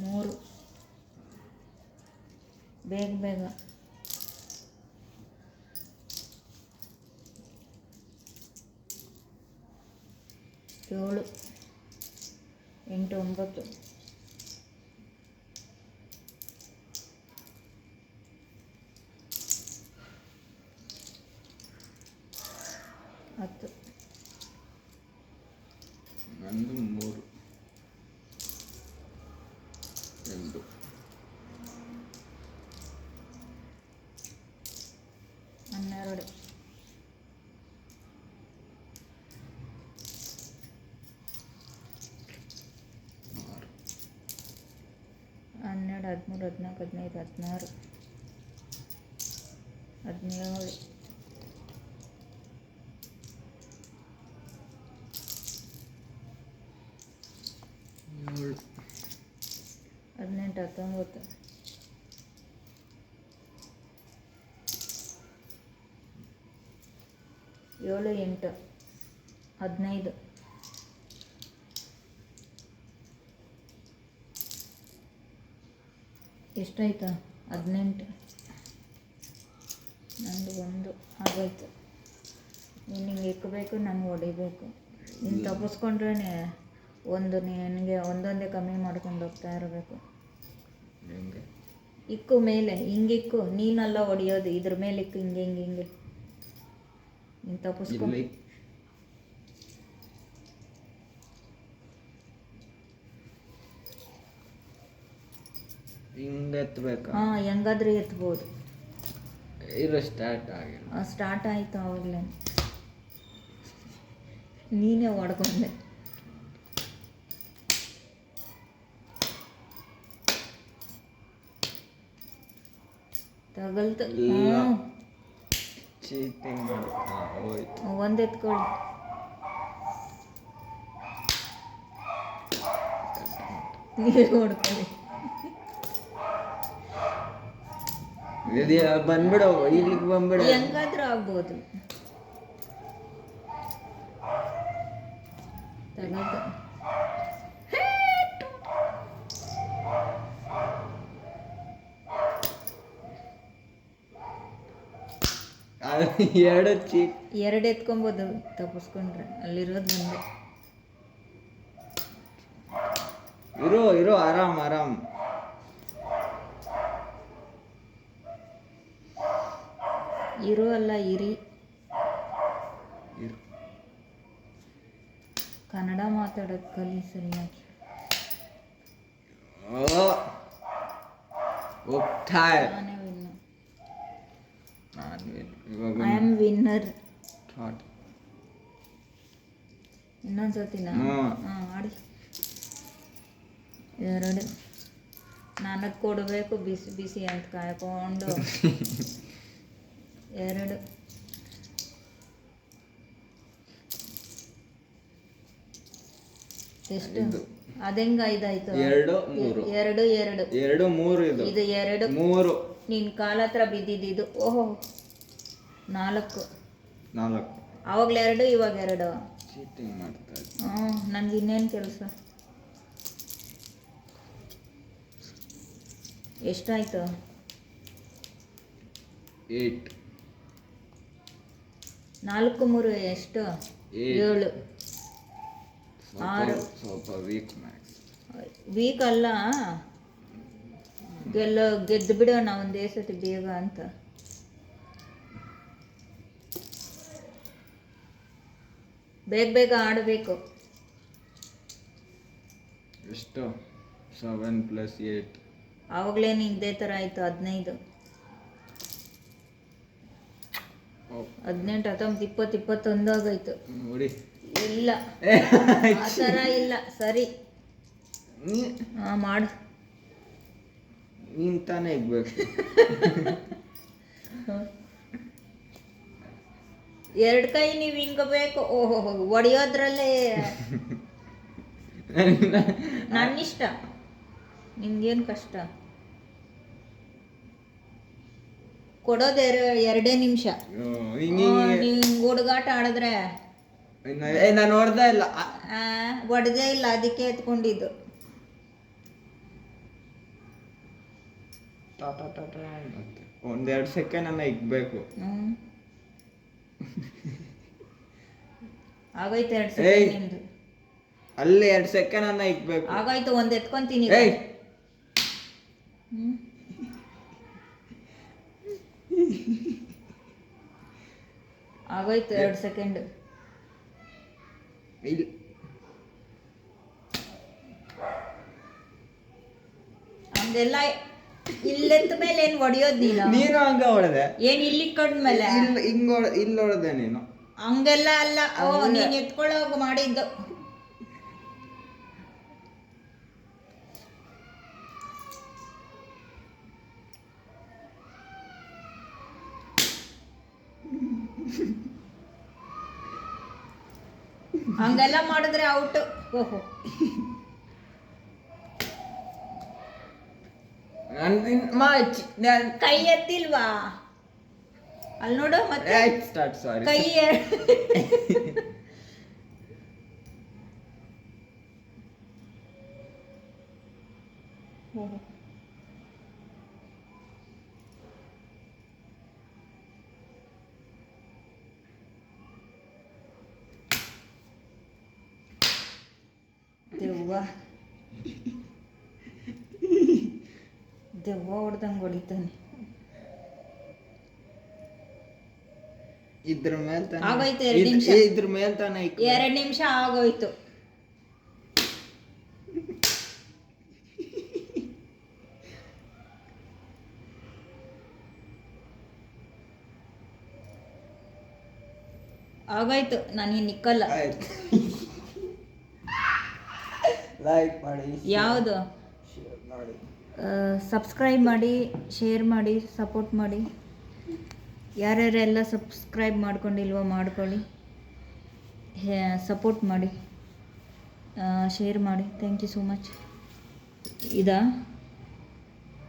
ಮೂರು. ಬೇಗ ಬೇಗ. ಏಳು. ಎಂಟು ಒಂಬತ್ತು ಹತ್ತು ನಂದು ಮೂರು ಎರಡು ಹನ್ನೆರಡು ಆರು ಹನ್ನೆರಡು ಹದಿಮೂರು ಹದಿನಾಲ್ಕು ಹದಿನೈದು ಹದಿನಾರು ಹದಿನೇಳು. ಹದಿನೆಂಟು ಹತ್ತೊಂಬತ್ತು. ಏಳು ಎಂಟು. ಹದಿನೈದು. ಎಷ್ಟಾಯ್ತು? ಹದಿನೆಂಟು. ನಂದು ಒಂದು. ಆಗೋಯ್ತು ನೀನು ಹಿಂಗೆ ಇಕ್ಕಬೇಕು ನಾನು ಹೊಡಿಬೇಕು. ನೀನು ತಪ್ಪಿಸ್ಕೊಂಡ್ರೆ ಒಂದು ನಿನಗೆ ಒಂದೊಂದೇ ಕಮ್ಮಿ ಮಾಡ್ಕೊಂಡು ಹೋಗ್ತಾ ಇರಬೇಕು. ಇಕ್ಕು ಮೇಲೆ ಹಿಂಗಿಕ್ಕು ನೀನಲ್ಲ ಹೊಡಿಯೋದು. ಇದ್ರ ಮೇಲೆ ಇಕ್ಕು ಹಿಂಗೆ ಹಿಂಗೆ ಹಿಂಗೆ. ನೀನು ತಪ್ಪಿಸ್ಕೊ. ಹಿಂಗೆ ಎತ್ತಬೇಕು ಹಾಂ ಹೆಂಗಾದ್ರೂ ಎತ್ಬೋದು. ಇರೋ ಸ್ಟಾರ್ಟ್ ಆಗಿಲ್ಲ ಸ್ಟಾರ್ಟ್ ಆಯಿತು ಆವಾಗಲೇ ನೀನೇ ಹೊಡ್ಕೊಂಡೆ. ತಗಲ್ತು. ಚೀಟಿಂಗ್ ಹೋಯ್ತು. ಒಂದು ಎತ್ಕೊಳ್ಳಿ ನೀರು ಹೊಡ್ಕೊಳ್ಳಿ ಇದು ಬಂದ್ಬಿಡು ಇಲ್ಲಿಗೆ ಬಂದ್ಬಿಡು. ಹೆಂಗಾದ್ರೂ ಆಗ್ಬೋದು. ಅದು ಎರಡು ಚೀಟ್ ಎರಡು ಎತ್ಕೊಬೋದು ತಪ್ಪಿಸ್ಕೊಂಡ್ರೆ. ಅಲ್ಲಿರೋದು ಬಂದೆ. ಇರೋ ಇರೋ ಆರಾಮ್ ಆರಾಮ್. ಇರು ಅಲ್ಲ ಇರಿ. ಕನ್ನಡ ಮಾತಾಡೋದು ಕಲಿ ಸರಿಯಾಗಿ. ನಾನೇ ನಾನು ಐ ಆಮ್ ವಿನ್ನರ್ ಇನ್ನೊಂದ್ಸತಿನಾ. ಹಾಂ ಆಡಿ. ಎರಡು. ನನಗೆ ಕೊಡಬೇಕು ಬಿಸಿ ಬಿಸಿ ಅಂತ ಕಾಯ್ಕೊಂಡು. ಎರಡು. ಎಷ್ಟು. ಅದೆಂಗ ಐದಾಯ್ತು? ಎರಡು ಮೂರು. ಎರಡು ಎರಡು. ಎರಡು ಮೂರು ಇದು. ಇದು ಎರಡು. ಮೂರು. ನಿನ್ನ ಕಾಲ ಹತ್ರ ಬಿದ್ದಿದ್ದು ಓಹೋ. ನಾಲ್ಕು. ನಾಲ್ಕು. ಅವಾಗಲೇ ಎರಡು ಇವಾಗ ಎರಡು. ಚೀಟಿಂಗ್ ಮಾಡ್ತಾ ಹ್ಞೂ ನನಗೆ ಇನ್ನೇನು ಕೆಲಸ? ಎಷ್ಟಾಯ್ತು? ಏಟ್ ನಾಲ್ಕು ಮೂರು ಎಷ್ಟು. ಏಳು. ಆರು. ಸ್ವಲ್ಪ ವೀಕ್ ಮ್ಯಾಕ್ಸ್ ವೀಕ್ ಅಲ್ಲ. ಗೆಲ್ಲೋ ಗೆದ್ದು ಬಿಡೋಣ ಒಂದೇ ಸತಿ ಬೇಗ ಅಂತ. ಬೇಗ ಬೇಗ ಆಡಬೇಕು. ಎಷ್ಟು? ಸೆವೆನ್ ಪ್ಲಸ್ ಏಟ್ ಆವಾಗಲೇ ಇದೇ ಥರ ಆಯಿತು ಹದಿನೈದು. ಹದಿನೆಂಟು ಹತ್ತೊಂಬತ್ತು ಇಪ್ಪತ್ತು ಇಪ್ಪತ್ತೊಂದು ಆಗೋಯ್ತು ನೋಡಿ. ಇಲ್ಲ. ಆ ಥರ ಇಲ್ಲ. ಸರಿ. ಹಾಂ ಮಾಡು. ನೀನ್ ತಾನೇ ಇಗ್ಬೇಕು. ಎರಡು ಕೈ ನೀವು ಹಿಂಗ ಬೇಕು. ಓಹೋ ಒಡೆಯೋದ್ರಲ್ಲೇ ನನ್ನಿಷ್ಟ. ನಿಮ್ಗೇನು ಕಷ್ಟ? ಕೊಡೋದು ಎರ- ಎರಡೇ ನಿಮಿಷ. ನೀವು ಹುಡುಗಾಟ ಆಡಿದ್ರೆ? ನಾನು ನೋಡ್ದೆ ಇಲ್ಲ. ಆ, ಹೊಡೆದೇ ಇಲ್ಲ ಅದಕ್ಕೆ ಎತ್ಕೊಂಡಿದ್ದು. ಒಂದೆರಡು ಸೆಕೆಂಡ್ ಅನ್ನ ಇಕ್ಬೇಕು. ಹ್ಮ್. ಆಗೋಯ್ತು ಎರಡು. ಸೆಕೆಂಡ್ ನಿಮ್ದು. ಅಲ್ಲಿ ಎರಡು ಸೆಕೆಂಡ್ ಅನ್ನ ಇಕ್ಬೇಕು. ಆಗೋಯ್ತು ಒಂದು ಎತ್ಕೊಂತೀನಿ ಹ್ಞೂ ಆಗೋಯ್ತು ಎರಡು ಸೆಕೆಂಡ್. ಅಂದೆಲ್ಲ ಇಲ್ಲಂತ ಇಲ್ಲೆಂತ ಮೇಲೆ ಏನ್ ಹೊಡಿಯೋದ್ ನೀನು? ನೀನು ಹಂಗ ಹೊಡೆದೆ. ಏನ್ ಇಲ್ಲಿ ಮೇಲೆ ಇಲ್ಲ ಹಿಂಗ್ ಇಲ್ಲಿ ಹೊಡೆದೆ ನೀನು. ಹಂಗೆಲ್ಲ ಅಲ್ಲ. ಓ ನೀನ್ ಎತ್ಕೊಳ್ಳೋಗ ಮಾಡಿದ್ದು. ಹಂಗೆಲ್ಲ ಮಾಡಿದ್ರೆ ಔಟ್. ಓಹೋ. ಕೈ ಎತ್ತಿಲ್ವಾ? ಅಲ್ಲಿ ನೋಡು ಮತ್ತೆ ಸ್ಟಾರ್ಟ್ ಸಾರಿ ಕೈ ಓಹೋ. ದೆವ್ವ ದೆವ್ವ ಹೊಡ್ದಂಗೆ ಹೊಡಿತಾನೆ. ಇದ್ರ ಮೇಲೆ ತಾನೆ ಆಗೋಯ್ತು ಎರಡ್ ನಿಮಿಷ. ಇದ್ರ ಮೇಲೆ ತಾನೆ ಎರಡು ನಿಮಿಷ ಆಗೋಯ್ತು. ಆಗೋಯ್ತು ನಾನು ನಿಕ್ಕಲ್ಲ. ಆಯ್ತು. ಲೈಕ್ ಮಾಡಿ ಯಾವುದು? ಶೇರ್ ಮಾಡಿ. ಸಬ್ಸ್ಕ್ರೈಬ್ ಮಾಡಿ ಶೇರ್ ಮಾಡಿ ಸಪೋರ್ಟ್ ಮಾಡಿ. ಯಾರ್ಯಾರೆಲ್ಲ ಸಬ್ಸ್ಕ್ರೈಬ್ ಮಾಡ್ಕೊಂಡಿಲ್ವೋ ಮಾಡ್ಕೊಳ್ಳಿ. ಸಪೋರ್ಟ್ ಮಾಡಿ. ಶೇರ್ ಮಾಡಿ. ಥ್ಯಾಂಕ್ ಯು ಸೋ ಮಚ್ ಇದಾ?